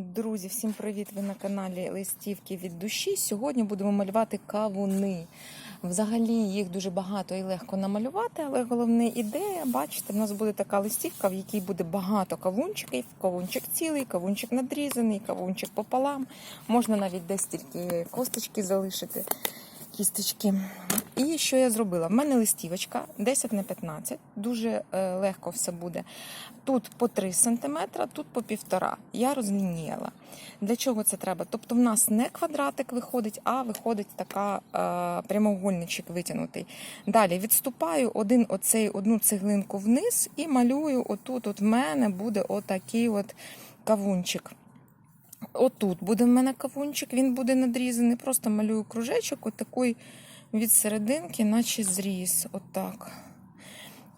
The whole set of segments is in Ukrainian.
Друзі, всім привіт! Ви на каналі Листівки від душі. Сьогодні будемо малювати кавуни. Взагалі їх дуже багато і легко намалювати, але головна ідея, бачите, в нас буде така листівка, в якій буде багато кавунчиків. Кавунчик цілий, кавунчик надрізаний, кавунчик пополам. Можна навіть десь тільки косточки залишити, кісточки. І що я зробила? В мене листівочка 10 на 15, дуже е, легко все буде. Тут по 3 см, тут по 1,5 Я розлініяла. Для чого це треба? Тобто в нас не квадратик виходить, а виходить така е, прямоугольничок витягнутий. Далі відступаю один оцей, одну цеглинку вниз і малюю отут. От в мене буде отакий от кавунчик. Отут буде в мене кавунчик, він буде надрізаний. Просто малюю кружечок, отакий від серединки, наче зріз. Отак.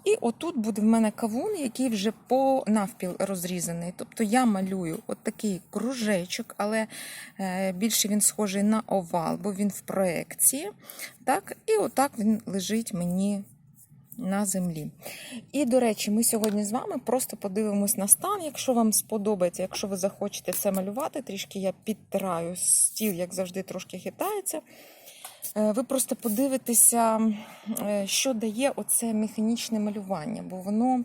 І отут буде в мене кавун, який вже по навпіл розрізаний. Тобто я малюю от такий кружечок, але е, більше він схожий на овал, бо він в проекції. Так? І отак він лежить мені на землі. І, до речі, ми сьогодні з вами просто подивимось на стан. Якщо вам сподобається, якщо ви захочете це малювати, трішки я підтираю стіл, як завжди, трошки хитається. Е, Ви просто подивитеся, е, що дає оце механічне малювання, бо воно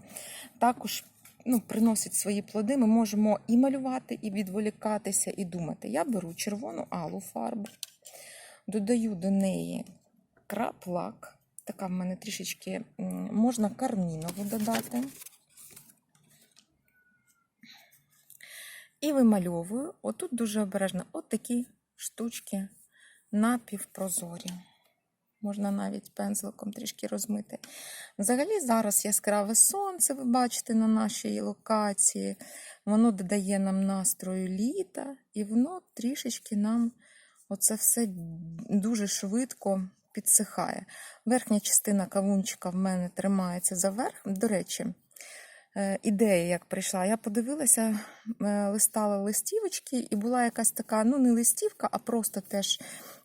також ну, приносить свої плоди. Ми можемо і малювати, і відволікатися, і думати. Я беру червону алу фарбу, додаю до неї краплак. Така в мене трішечки можна кармінову додати. І вимальовую. Отут дуже обережно от штучки напівпрозорі. Можна навіть пензликом трішки розмити. Взагалі, зараз яскраве сонце, ви бачите на нашій локації. Воно додає нам настрою літа, і воно трішечки нам оце все дуже швидко підсихає. Верхня частина кавунчика в мене тримається за верх. До речі, е, ідея, як прийшла, я подивилася, е, листала листівочки, і була якась така, ну, не листівка, а просто теж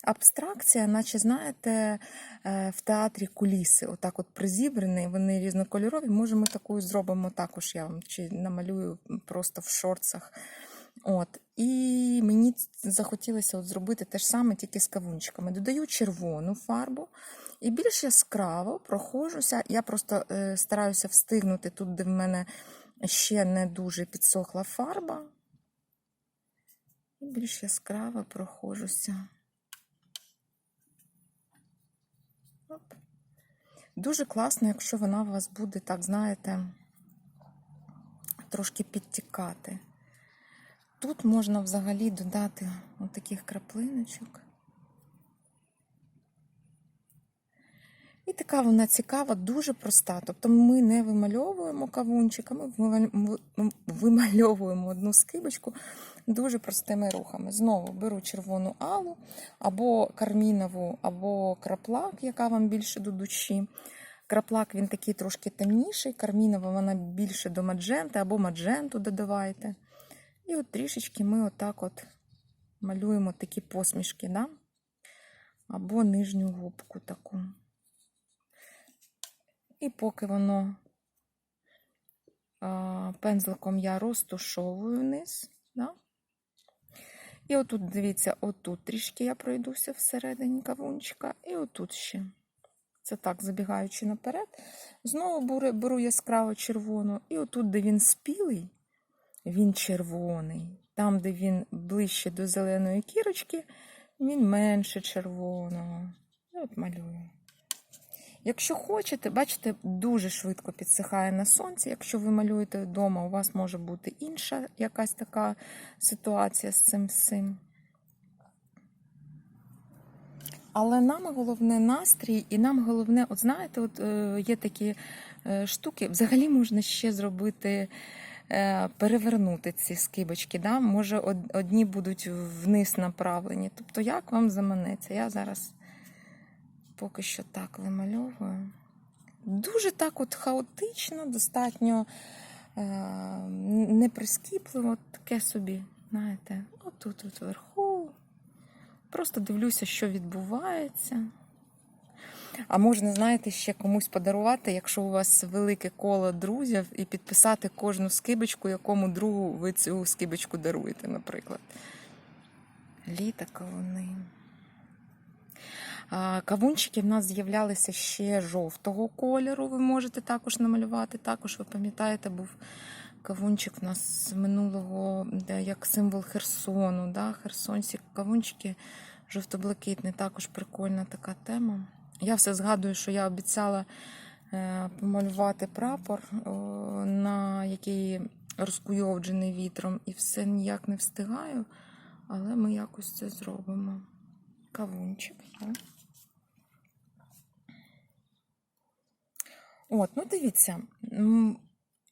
абстракція, наче, знаєте, е, в театрі куліси, отак от призібрані, вони різнокольорові. Може, ми таку зробимо також, я вам чи намалюю просто в шорцах. От. І мені захотілося от зробити те ж саме, тільки з кавунчиками. Додаю червону фарбу і більш яскраво проходжуся. Я просто е, стараюся встигнути тут, де в мене ще не дуже підсохла фарба. І більш яскраво проходжуся. Оп. Дуже класно, якщо вона у вас буде, так, знаєте, трошки підтікати. Тут можна взагалі додати отаких краплиночок. І така вона цікава, дуже проста. Тобто ми не вимальовуємо кавунчика, ми вимальовуємо одну скибочку дуже простими рухами. Знову беру червону алу, або кармінову, або краплак, яка вам більше до душі. Краплак він такий трошки темніший, кармінова вона більше до мадженти, або мадженту додавайте. І от трішечки ми отак от малюємо такі посмішки, да? або нижню губку таку. І поки воно а, пензликом я розтушовую вниз. Да? І отут, дивіться, отут трішки я пройдуся всередині кавунчика, і отут ще. Це так, забігаючи наперед. Знову беру, беру яскраво червону, і отут, де він спілий, він червоний. Там, де він ближче до зеленої кірочки, він менше червоного. От малюю. Якщо хочете, бачите, дуже швидко підсихає на сонці. Якщо ви малюєте вдома, у вас може бути інша якась така ситуація з цим всім. Але нам головне настрій, і нам головне, от знаєте, от е, є такі е, штуки, взагалі можна ще зробити, перевернути ці скибочки. Да? Може, одні будуть вниз направлені. Тобто, як вам заманеться? Я зараз поки що так вимальовую. Дуже так от хаотично, достатньо е, неприскіпливо, таке собі, знаєте, отут от вверху. Просто дивлюся, що відбувається. А можна, знаєте, ще комусь подарувати, якщо у вас велике коло друзів, і підписати кожну скибочку, якому другу ви цю скибочку даруєте, наприклад. Літа кавуни. Кавунчики в нас з'являлися ще жовтого кольору. Ви можете також намалювати. Також, ви пам'ятаєте, був кавунчик в нас з минулого, як символ Херсону. Да? Херсонські кавунчики жовто-блакитні. Також прикольна така тема. Я все згадую, що я обіцяла е, помалювати прапор, на який розкуйовджений вітром, і все ніяк не встигаю, але ми якось це зробимо. Кавунчик. От, ну дивіться,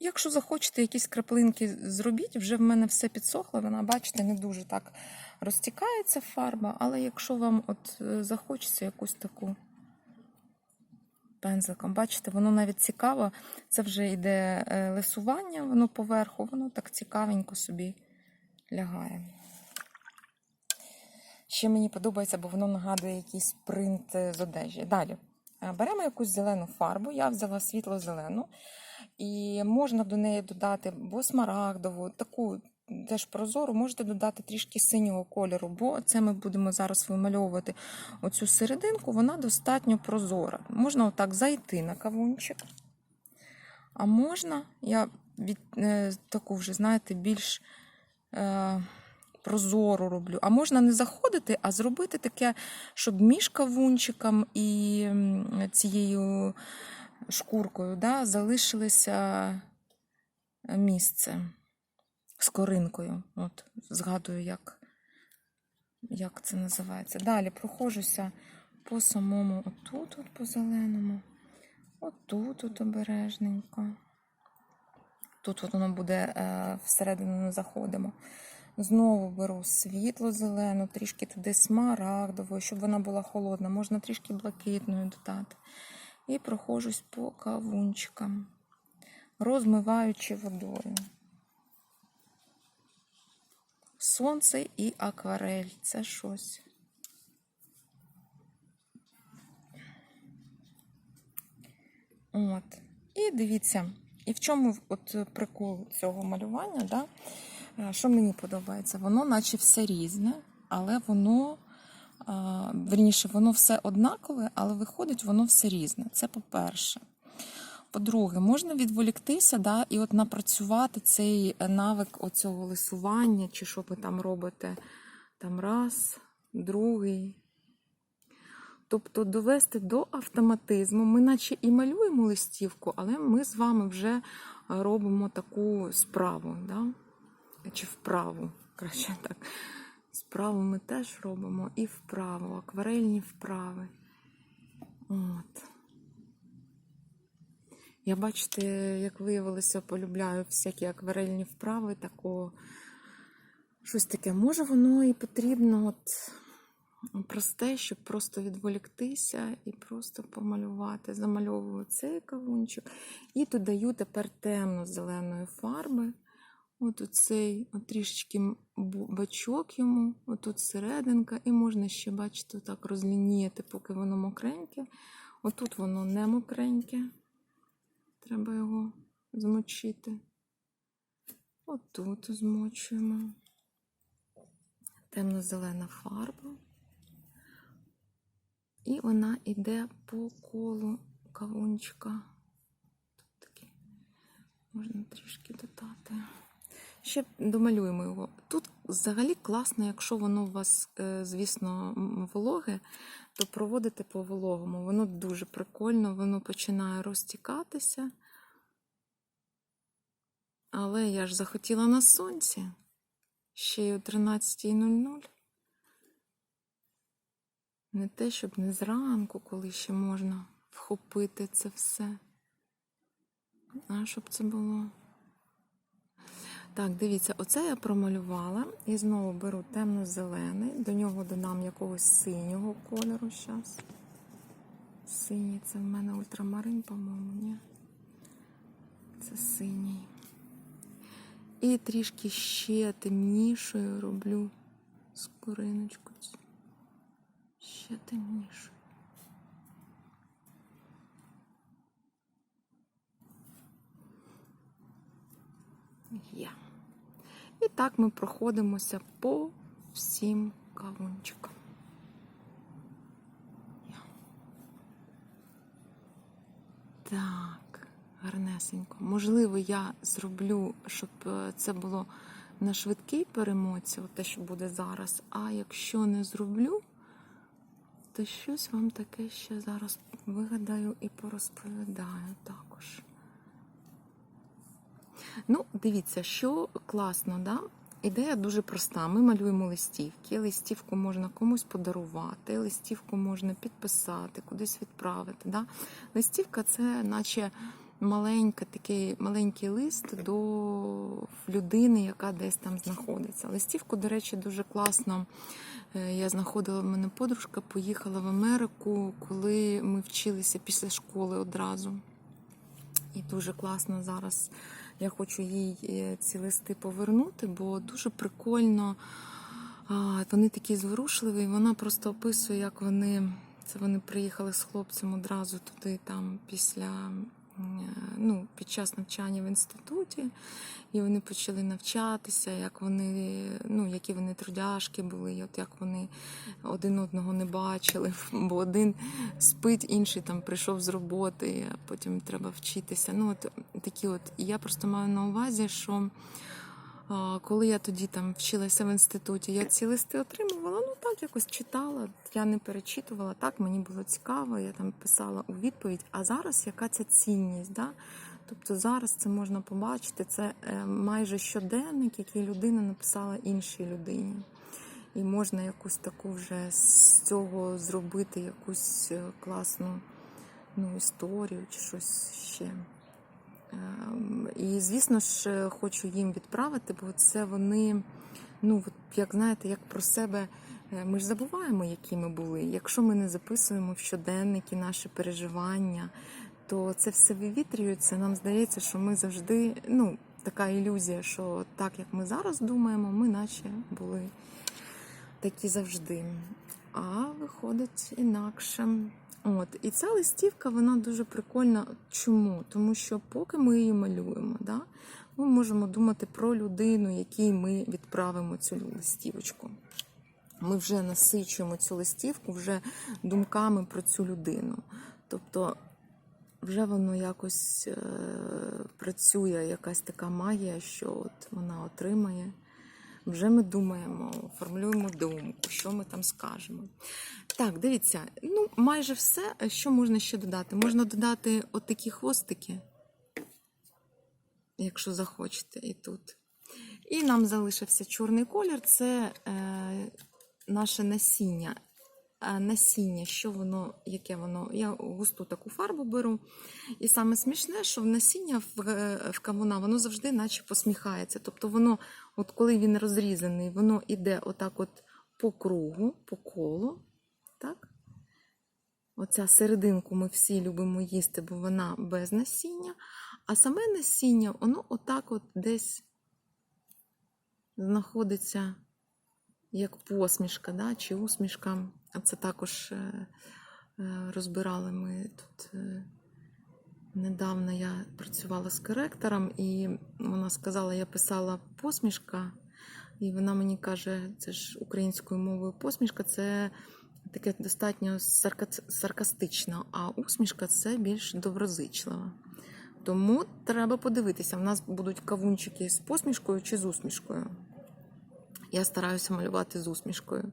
якщо захочете якісь краплинки зробіть, вже в мене все підсохло, вона, бачите, не дуже так розтікається фарба, але якщо вам от е, захочеться якусь таку пензликом, бачите, воно навіть цікаво, це вже йде е, лисування, воно поверху, воно так цікавенько собі лягає. Ще мені подобається, бо воно нагадує якийсь принт е, з одежі. Далі. Е, Беремо якусь зелену фарбу, я взяла світло-зелену, і можна до неї додати або смарагдову, таку теж прозору, можете додати трішки синього кольору, бо це ми будемо зараз вимальовувати оцю серединку, вона достатньо прозора. Можна отак зайти на кавунчик. А можна, я від, е, таку вже, знаєте, більш е, прозору роблю. А можна не заходити, а зробити таке, щоб між кавунчиком і цією шкуркою да, залишилося місце з коринкою. От, згадую, як, як це називається. Далі проходжуся по самому отут, от по зеленому, отут от обережненько. Тут от воно буде е, всередину не заходимо. Знову беру світло-зелену, трішки туди смарагдовою, щоб вона була холодна, можна трішки блакитною додати. І проходжусь по кавунчикам, розмиваючи водою. Сонце і акварель це щось. От. І дивіться, і в чому от прикол цього малювання, да? Е, що мені подобається? Воно наче все різне, але воно, верніше, воно все однакове, але виходить, воно все різне. Це по-перше. По-друге, можна відволіктися да, і от напрацювати цей навик оцього лисування, чи що ви там робите там раз, другий. Тобто довести до автоматизму. Ми наче і малюємо листівку, але ми з вами вже робимо таку справу. Да? Чи вправу, краще так. Справу ми теж робимо і вправу, акварельні вправи. От. Я бачите, як виявилося, полюбляю всякі акварельні вправи, тако щось таке. Може, воно і потрібно от просте, щоб просто відволіктися і просто помалювати. Замальовую цей кавунчик і додаю тепер темно-зеленої фарби. От оцей от трішечки бачок йому, отут серединка, і можна ще, бачите, так розлініяти, поки воно мокреньке. Отут воно не мокреньке. Треба його змочити. Отут змочуємо. Темно-зелена фарба. І вона йде по колу кавунчика. Тут такі можна трішки додати. Ще домалюємо його. Тут взагалі класно, якщо воно у вас, е, звісно, вологе, то проводити по вологому. Воно дуже прикольно, воно починає розтікатися. Але я ж захотіла на сонці. Ще й о 13.00. Не те, щоб не зранку, коли ще можна вхопити це все. А щоб це було. Так, дивіться, оце я промалювала і знову беру темно-зелений, до нього додам якогось синього кольору. зараз. Синій, це в мене ультрамарин, по-моєму, ні. Це синій. І трішки ще темнішою роблю скориночку. Ще темнішою. Є. І так ми проходимося по всім кавунчикам. Так, гарнесенько. Можливо, я зроблю, щоб е, це було на швидкій перемоці, те, що буде зараз. А якщо не зроблю, то щось вам таке ще зараз вигадаю і порозповідаю також. Ну, дивіться, що класно, да? Ідея дуже проста. Ми малюємо листівки. Листівку можна комусь подарувати, листівку можна підписати, кудись відправити. Да? Листівка це наче маленька, такий маленький лист до людини, яка десь там знаходиться. Листівку, до речі, дуже класно. Е, Я знаходила в мене подружка, поїхала в Америку, коли ми вчилися після школи одразу. І дуже класно зараз. Я хочу їй е, ці листи повернути, бо дуже прикольно. Вони такі зворушливі. Вона просто описує, як вони. Це вони приїхали з хлопцем одразу туди, там після ну, під час навчання в інституті, і вони почали навчатися, як вони, ну, які вони трудяшки були, от як вони один одного не бачили, бо один спить, інший там прийшов з роботи, а потім треба вчитися. Ну, от такі от. І я просто маю на увазі, що коли я тоді там вчилася в інституті, я ці листи отримувала, ну так якось читала, я не перечитувала, так мені було цікаво, я там писала у відповідь. А зараз яка ця цінність? Да? Тобто зараз це можна побачити, це е, майже щоденник, який людина написала іншій людині. І можна якусь таку вже з цього зробити якусь е, класну ну, історію чи щось ще. Ем, І, звісно ж, хочу їм відправити, бо це вони, ну, як знаєте, як про себе. е, Ми ж забуваємо, які ми були. Якщо ми не записуємо в щоденники наші переживання, то це все вивітрюється. Нам здається, що ми завжди, ну, така ілюзія, що так як ми зараз думаємо, ми наче були такі завжди. А виходить інакше. От, і ця листівка, вона дуже прикольна. Чому? Тому що поки ми її малюємо, да, ми можемо думати про людину, якій ми відправимо цю листівочку. Ми вже насичуємо цю листівку вже думками про цю людину. Тобто вже воно якось е, працює, якась така магія, що от вона отримає. Вже ми думаємо, формулюємо думку, що ми там скажемо. Так, дивіться, ну майже все, що можна ще додати. Можна додати от хвостики, якщо захочете, і тут. І нам залишився чорний колір це е, наше насіння. Е, насіння, що воно, яке воно. Я густу таку фарбу беру. І саме смішне, що в насіння в, е, в кавуна воно завжди наче посміхається. Тобто воно, от коли він розрізаний, воно йде отак от по кругу, по колу. Так? Оця серединку ми всі любимо їсти, бо вона без насіння. А саме насіння, воно отак от десь знаходиться як посмішка, да? чи усмішка. А це також е, е, розбирали ми тут. Недавно я працювала з коректором, і вона сказала, я писала посмішка, і вона мені каже, це ж українською мовою посмішка, це таке достатньо сарка- саркастично, а усмішка це більш доброзичлива. Тому треба подивитися, в нас будуть кавунчики з посмішкою чи з усмішкою. Я стараюся малювати з усмішкою.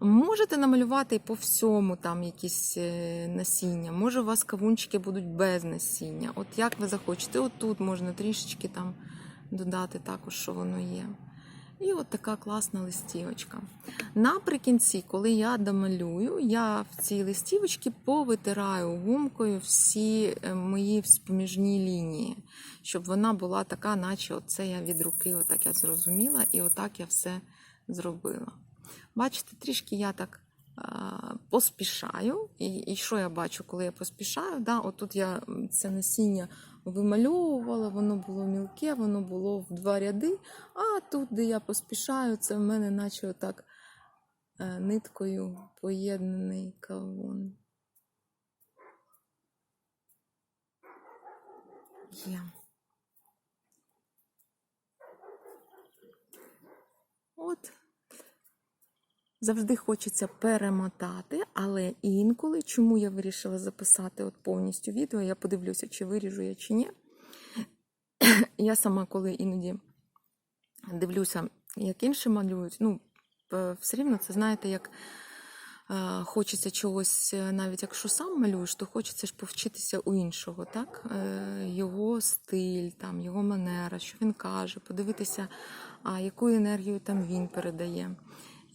Можете намалювати по всьому там якісь е, насіння. Може, у вас кавунчики будуть без насіння. От як ви захочете, от тут можна трішечки там додати також, що воно є. І от така класна листівочка. Наприкінці, коли я домалюю, я в цій листівочці повитираю гумкою всі е, мої вспоміжні лінії, щоб вона була така, наче оце я від руки, отак я зрозуміла, і отак я все зробила. Бачите, трішки я так поспішаю. І, і що я бачу, коли я поспішаю? Да, Отут я це насіння вимальовувала, воно було мілке, воно було в два ряди. А тут, де я поспішаю, це в мене наче отак е, ниткою поєднаний кавун. Є. От. Завжди хочеться перемотати, але інколи, чому я вирішила записати от повністю відео, я подивлюся, чи виріжу я чи ні. Я сама, коли іноді дивлюся, як інші малюють, ну, все рівно це знаєте, як хочеться чогось, е, навіть якщо сам малюєш, то хочеться ж повчитися у іншого, так? Е, Його стиль, там, його манера, що він каже, подивитися, а яку енергію там він передає.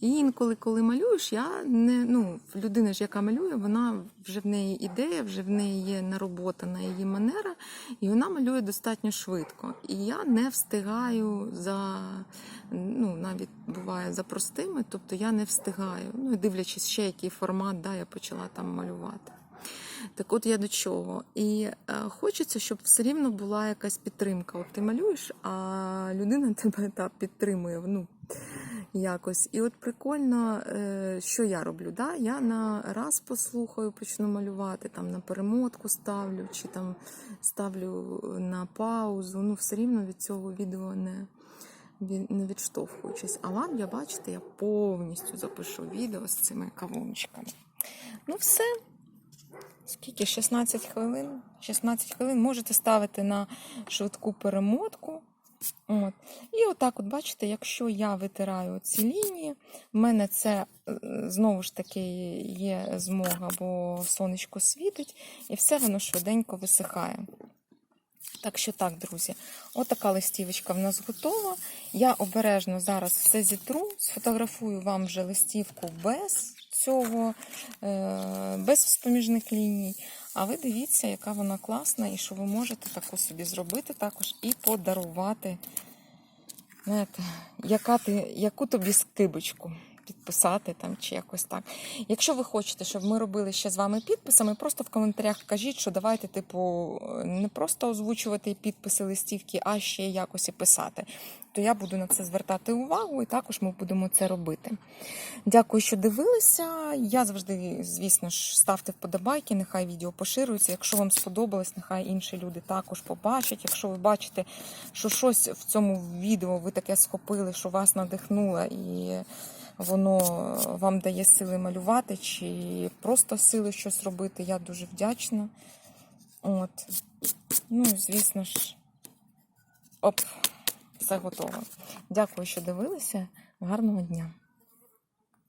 І інколи, коли малюєш, я не ну, людина ж, яка малює, вона вже в неї ідея, вже в неї є нароботана її манера, і вона малює достатньо швидко. І я не встигаю за ну, навіть буває за простими, тобто я не встигаю. Ну, дивлячись ще, який формат, да, я почала там малювати. Так от я до чого. І е, хочеться, щоб все рівно була якась підтримка. От ти малюєш, а людина тебе та, підтримує. Ну, якось. І от прикольно, е, що я роблю. Да? Я на раз послухаю, почну малювати, там на перемотку ставлю, чи там ставлю на паузу. Ну, все рівно від цього відео не, не відштовхуючись. А вам, я бачите, я повністю запишу відео з цими кавунчиками. Ну, все. Скільки? 16 хвилин. 16 хвилин можете ставити на швидку перемотку. От. І отак, от бачите, якщо я витираю ці лінії, в мене це е, знову ж таки є змога, бо сонечко світить, і все воно швиденько висихає. Так що так, друзі, отака листівочка в нас готова. Я обережно зараз все зітру, сфотографую вам вже листівку без цього, е, без споміжних ліній. А ви дивіться, яка вона класна, і що ви можете таку собі зробити також і подарувати. Знаєте, яка ти, яку тобі скибочку підписати там чи якось так. Якщо ви хочете, щоб ми робили ще з вами підписами, просто в коментарях кажіть, що давайте, типу, не просто озвучувати підписи листівки, а ще якось і писати. То я буду на це звертати увагу, і також ми будемо це робити. Дякую, що дивилися. Я завжди, звісно ж, ставте вподобайки, нехай відео поширюється. Якщо вам сподобалось, нехай інші люди також побачать. Якщо ви бачите, що щось в цьому відео ви таке схопили, що вас надихнуло і воно вам дає сили малювати, чи просто сили щось робити, я дуже вдячна. От. Ну, звісно ж, оп, все готове. Дякую, що дивилися. Гарного дня!